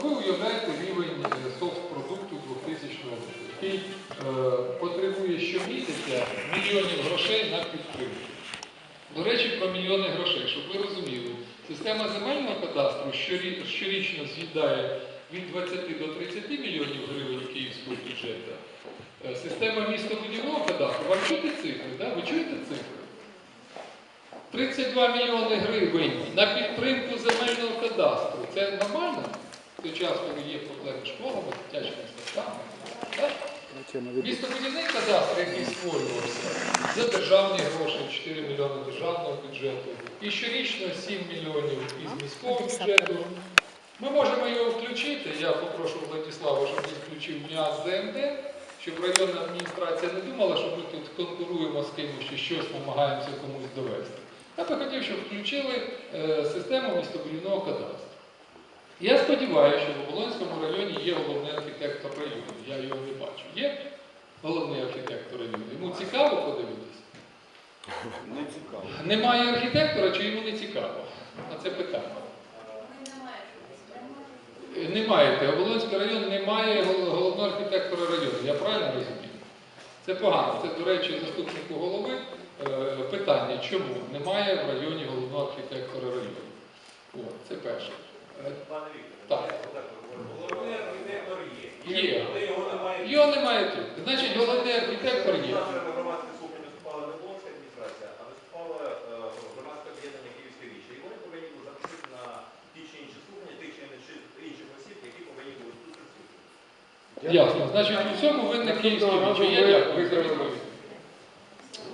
то ви уявляєте рівень е, соцпродукту 2000 року, який е, потребує щомісяця мільйонів грошей на підтримку. До речі, про мільйони грошей, щоб ви розуміли, система земельного кадастру щорічно з'їдає від 20 до 30 мільйонів гривень київського бюджету. Е, Система містобудівного кадастру, вам чути цифри, да? ви чуєте цифри? 32 мільйони гривень на підтримку земельного кадастру. Це нормально? В той час, коли є проблеми з школами, дитячими садками. Містобудівний кадастр, який створювався, за державні гроші 4 мільйони державного бюджету і щорічно 7 мільйонів із міського бюджету. Ми можемо його включити. Я попрошу Владислава, щоб він включив МІАЗ ЗМД, щоб районна адміністрація не думала, що ми тут конкуруємо з кимось чи щось намагаємося комусь довести. Я би хотів, щоб включили е, систему містобудівного кадастру. Я сподіваюся, що в Оболонському районі є головний архітектор району. Я його не бачу. Є головний архітектор району. Йому цікаво подивитися? Не цікаво. Немає архітектора чи йому не цікаво? На це питання. Не маєте. Оболонський район не має головного архітектора району. Я правильно розумію? Це погано. Це, до речі, заступнику голови е, питання, чому немає в районі головного архітектора району. О, це перше. Е, Пане Вікторе, Так. головний архітектор є. Є. Але його немає. Його немає тут. Значить, головний архітектор є. Наша громадська слухання виступала не Волинська адміністрація, а виступала е, громадське об'єднання Київське віче. І вони повинні були запросити на ті чи інші слухання тих чи інших осіб, які повинні були тут присутні. Ясно. Значить, у всьому винне київське віче. Я дякую.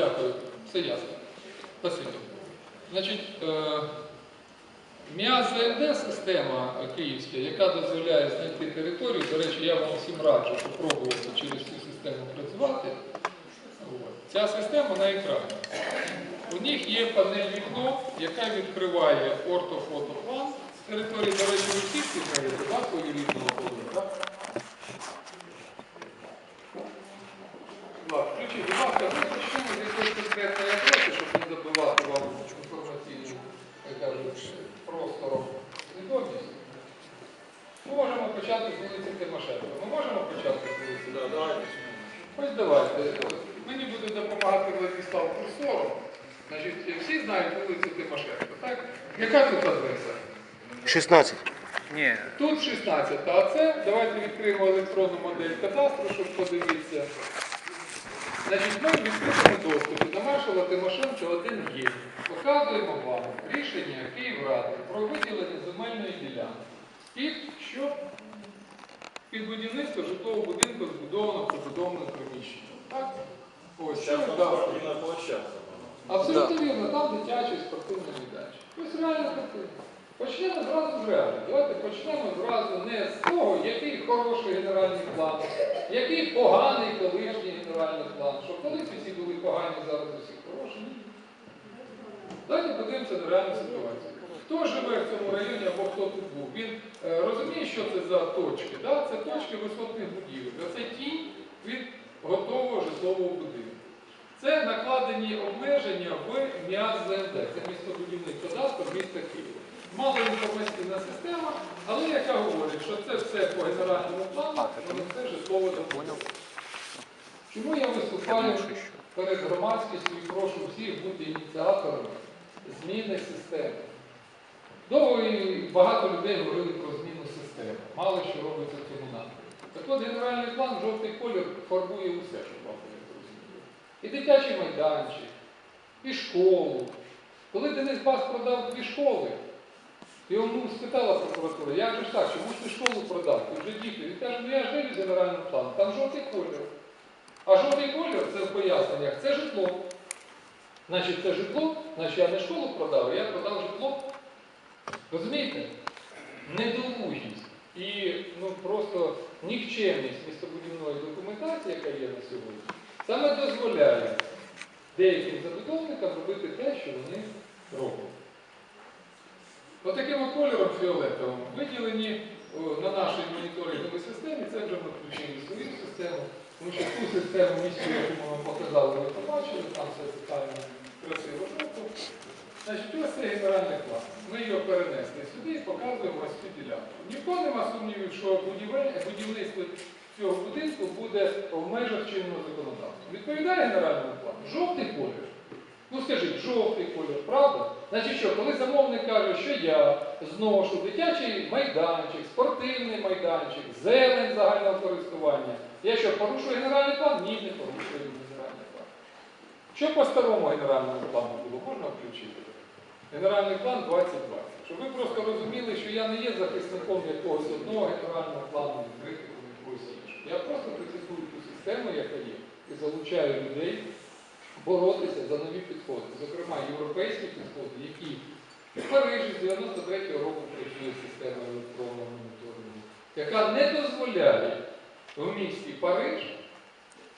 Дякую. Все ясно. Спасибо. Значить, МІАЗ-ЗНД система київська, яка дозволяє знайти територію, до речі, я вам всім раджу спробувати через цю систему працювати. Ця система на екрані. У них є панель вікно, яка відкриває ортофотоплан. З території, до речі, ви всі ці знаєте, свою рідного полу, включіть, будь ласка, ми почнемо з якоїсь конкретної адреси, щоб не забивати вам інформаційну, як кажуть, простором свідомість. Ми можемо почати з вулиці Тимошенко. Ми можемо почати з вулиці Тимошенко? Ось давайте. Мені буде допомагати Владислав курсором. Значить, всі знають вулицю Тимошенко, так? Яка тут адреса? 16. Ні, Тут 16, а це давайте відкриємо електронну модель кадастру, щоб подивитися. Значить, ми в відкритому доступі до маршала Тимошенко 1 є. Показуємо вам рішення Київради про виділення земельної ділянки. Під що? Під будівництво житлового будинку збудовано прибудоване приміщення. Так? Ось дали. спортивна площадка. Абсолютно вірно, там дитячий спортивний майданчик. Ось реальна картина. Почнемо зразу з реалії. Давайте почнемо зразу не з того, який хороший генеральний план, який поганий колишній генеральний план. Що колись усі були погані, зараз усі хороші. Давайте подивимося на реальну ситуацію. Хто живе в цьому районі або хто тут був? Він е, розуміє, що це за точки. Да? Це точки висотних будівель. Це тінь від готового житлового будинку. Це накладені обмеження в ЗНД, це містобудівний кадастр міста Києва. Мало інформаційна система, але яка говорить, що це все по генеральному плану, але це житлове забудова. Чому я виступаю перед громадськістю і прошу всіх бути ініціаторами зміни системи? Довго і багато людей говорили про зміну системи. Мало що робиться в цьому напрямку. Так от генеральний план жовтий колір фарбує усе, щоб вам було зрозуміло. І дитячий майданчик, і школу. Коли Денис Бас продав дві школи, його ну, спитала прокуратура, як же ж так, чому ти школу продав? Ти вже діти. Він каже, ну я ж вивіз генеральний план, там жовтий колір. А жовтий колір це в поясненнях, це житло. Значить, це житло, значить я не школу продав, я продав житло. Розумієте? Недолугість і ну, просто нікчемність містобудівної документації, яка є на сьогодні, саме дозволяє деяким забудовникам робити те, що вони роблять. Отаким от кольором фіолетовим виділені о, на нашій моніторинговій системі, це вже ми включили свою систему, тому що ту систему місцю, яку ми вам показали, ви побачили, там все детально красиво жовто. Значить, ось це генеральний план. Ми його перенесли сюди і показуємо ось цю ділянку. Нікого нема сумнівів, що будівництво цього будинку буде в межах чинного законодавства. Відповідає генеральному плану? Жовтий колір. Ну скажіть, жовтий колір, правда? Значить що, коли замовник каже, що я зношу дитячий майданчик, спортивний майданчик, зелень загального користування, я що, порушую генеральний план? Ні, не порушую генеральний план. Що по старому генеральному плану було? Можна включити? Генеральний план 2020. Щоб ви просто розуміли, що я не є захисником якогось одного генерального плану якогось іншого. Я просто критикую ту систему, яка є, і залучаю людей боротися за нові підходи. Зокрема, європейські підходи, які в Парижі з 93-го року працює система електронного моніторингу, яка не дозволяє в місті Париж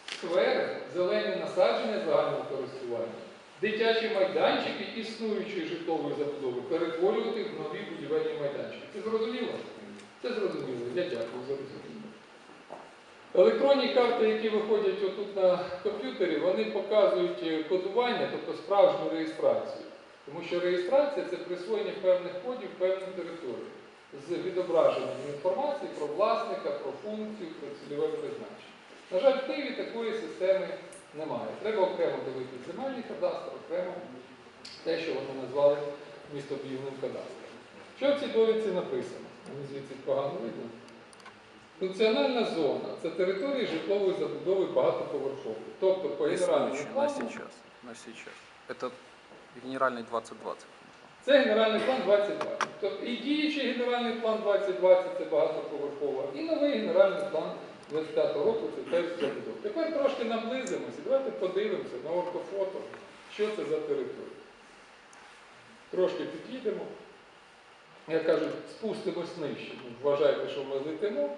сквери, зелені насадження загального користування, дитячі майданчики існуючої житлової забудови перетворювати в нові будівельні майданчики. Це зрозуміло? Це зрозуміло. Я дякую за розуміння. Електронні карти, які виходять отут на комп'ютері, вони показують е, кодування, тобто справжню реєстрацію. Тому що реєстрація це присвоєння певних кодів певним територіям з відображенням інформації про власника, про функцію, про цільове призначення. На жаль, в Києві такої системи немає. Треба окремо дивитися земельний кадастр, окремо те, що вони назвали містобудівним кадастром. Що в цій довідці написано? Мені звідси погано видно. Функціональна зона це території житлової забудови багатоповерхової. Тобто по генеральному плану. На сейчас. Это генеральный 2020. це генеральний план 2020. Тобто і діючий генеральний план 2020 це багатоповерхова, і новий генеральний план 25 року це теж забудова. Тепер трошки наблизимося, давайте подивимося на ортофото, що це за територія. Трошки під'їдемо. Як кажуть, спустимось нижче. Ну, Вважайте, що ми летимо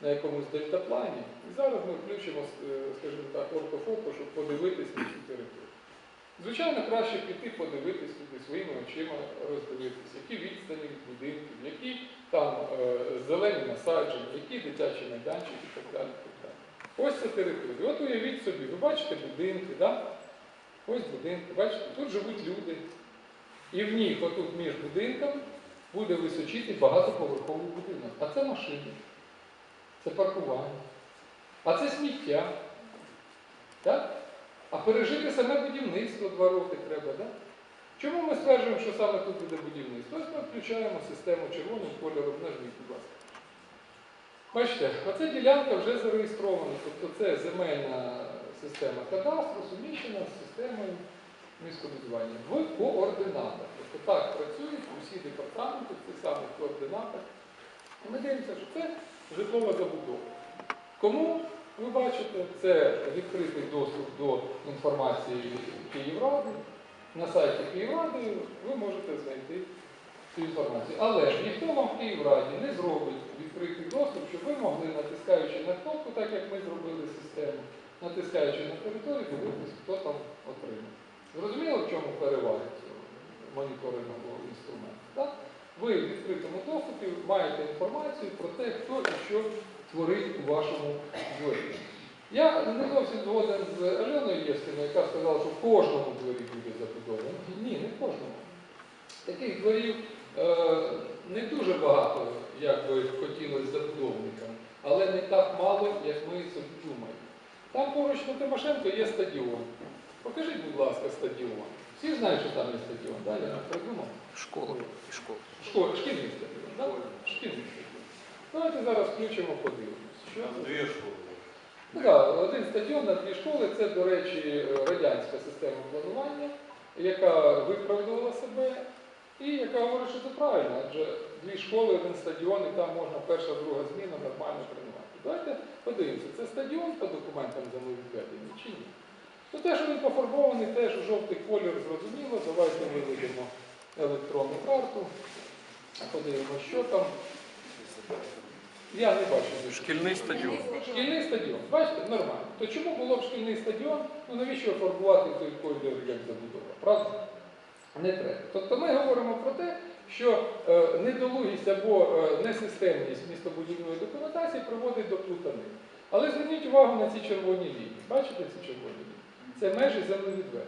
на якомусь дельтаплані. І зараз ми включимо, е, скажімо так, ортофото, щоб подивитися на цю територію. Звичайно, краще піти подивитись туди своїми очима, роздивитись, які відстані від будинків, які там е, зелені насадження, які дитячі майданчики і так далі. Ось це територія. От уявіть собі, ви бачите будинки, да? ось будинки, бачите, тут живуть люди. І в них, отут між будинками, буде височити багатоповерховий будинок. А це машини, це паркування, а це сміття. Так? А пережити саме будівництво два роки треба, так? Чому ми стверджуємо, що саме тут буде будівництво? Ось ми включаємо систему червоним кольором, нажміть, будь ласка. Бачите, оця ділянка вже зареєстрована, тобто це земельна система кадастру, суміщена з системою містобудування в координатах. Тобто так працюють усі департаменти в цих самих координатах. І ми дивимося, що це житлова забудова. Кому ви бачите, це відкритий доступ до інформації Київради. На сайті Київради ви можете знайти цю інформацію. Але ніхто вам в Київраді не зробить відкритий доступ, щоб ви могли, натискаючи на кнопку, так як ми зробили систему, натискаючи на територію, дивитися, хто там отримав. Зрозуміло, в чому перевага цього моніторингового інструменту? Так? Ви в відкритому доступі маєте інформацію про те, хто і що творить у вашому дворі. Я не зовсім згоден з Альоною Євськіною, яка сказала, що в кожному дворі буде забудовано. Ні, не в кожному. Таких дворів е, не дуже багато, як би хотілося забудовникам, але не так мало, як ми собі думаємо. Там поруч на Тимошенко є стадіон. Покажіть, будь ласка, стадіон. Всі знають, що там є стадіон, так? Я придумав. Школа и школа. Школа, шкільний стадіон, так? Шкільний стадіон. Давайте зараз включимо, подивимось. Що це? дві школи. Ну так, один стадіон на дві школи це, до речі, радянська система планування, яка виправдувала себе і яка говорить, що це правильно, адже дві школи, один стадіон, і там можна перша, друга зміна нормально тренувати. Давайте подивимося, це стадіон по документам землевідведення чи ні? Ну те, що він пофарбований, теж у жовтий колір зрозуміло. Давайте виведемо електронну карту, подивимося, що там. Я не бачу. Шкільний стадіон. Шкільний стадіон, бачите, нормально. То чому було б шкільний стадіон? Ну навіщо фарбувати той колір як забудова? Правда? Не треба. Тобто ми говоримо про те, що е, недолугість або е, несистемність містобудівної документації приводить до плутани. Але зверніть увагу на ці червоні лінії. Бачите ці червоні лінії? Це межі землевідведення.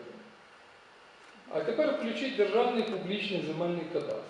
А тепер включіть державний публічний земельний кадастр.